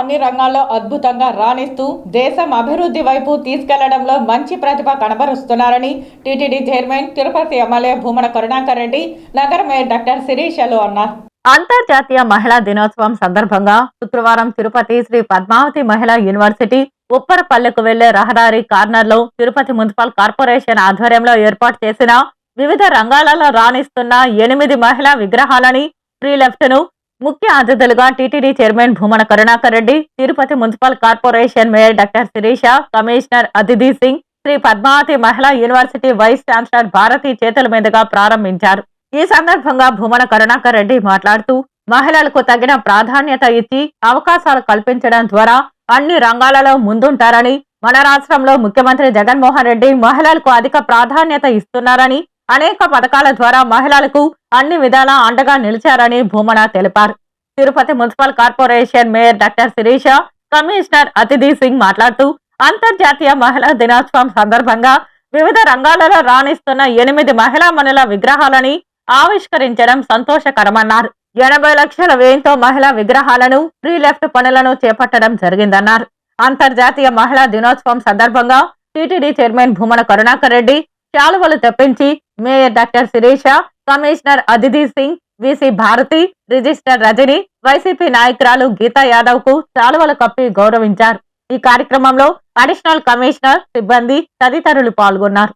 అన్ని రంగాల్లో అద్భుతంగా రాణిస్తూ దేశం అభివృద్ధి వైపు తీసుకెళ్ళడంలో మంచి ప్రతిభ కనబరుస్తున్నారని TTD chairman Tirupati MLA Bhumana Karunakar Reddy నగర మేయర్ డాక్టర్ శిరీషలు అన్నారు. అంతర్జాతీయ మహిళా దినోత్సవం సందర్భంగా శుక్రవారం తిరుపతి శ్రీ పద్మావతి మహిళా యూనివర్సిటీ ఉప్పరపల్లెకు వెళ్ళే రహదారి కార్నర్లో తిరుపతి మున్సిపల్ కార్పొరేషన్ ఆధ్వర్యంలో ఏర్పాటు చేసిన వివిధ రంగాలలో రాణిస్తున్న ఎనిమిది మహిళా విగ్రహాలని ఫ్రీ లెఫ్ట్ను ముఖ్య అతిథులుగా TTD chairman Bhumana Karunakar Reddy Tirupati municipal corporation mayor doctor Sirisha commissioner Aditi Singh Shri Padmavati మహిళా యూనివర్సిటీ వైస్ ఛాన్సలర్ భారతి చేతుల మీదుగా ప్రారంభించారు. ఈ సందర్భంగా భూమన కరుణాకర్ రెడ్డి మాట్లాడుతూ మహిళలకు తగిన ప్రాధాన్యత ఇచ్చి అవకాశాలు కల్పించడం ద్వారా అన్ని రంగాలలో ముందుంటారని మన రాష్ట్రంలో ముఖ్యమంత్రి జగన్మోహన్ రెడ్డి మహిళలకు అధిక ప్రాధాన్యత ఇస్తున్నారని అనేక పథకాల ద్వారా మహిళలకు అన్ని విధాలా అండగా నిలిచారని భూమన తెలిపారు. Tirupati municipal corporation mayor doctor Sirisha commissioner Aditi Singh మాట్లాడుతూ అంతర్జాతీయ మహిళా దినోత్సవం సందర్భంగా వివిధ రంగాలలో రాణిస్తున్న ఎనిమిది మహిళా మనుల విగ్రహాలని ఆవిష్కరించడం సంతోషకరమన్నారు. ఎనభై లక్షల వ్యయంతో మహిళా విగ్రహాలను ఫ్రీ లెఫ్ట్ పనులను చేపట్టడం జరిగిందన్నారు. అంతర్జాతీయ మహిళా దినోత్సవం సందర్భంగా టీటీడీ చైర్మన్ భూమన కరుణాకర్ రెడ్డి శాలువలు తెప్పించి mayor doctor Sirisha commissioner Aditi Singh VC Bharathi registrar Rajani YCP నాయకురాలు గీతా యాదవ్కు శాలువలు కప్పి గౌరవించారు. ఈ కార్యక్రమంలో అడిషనల్ కమిషనర్ సిబ్బంది తదితరులు పాల్గొన్నారు.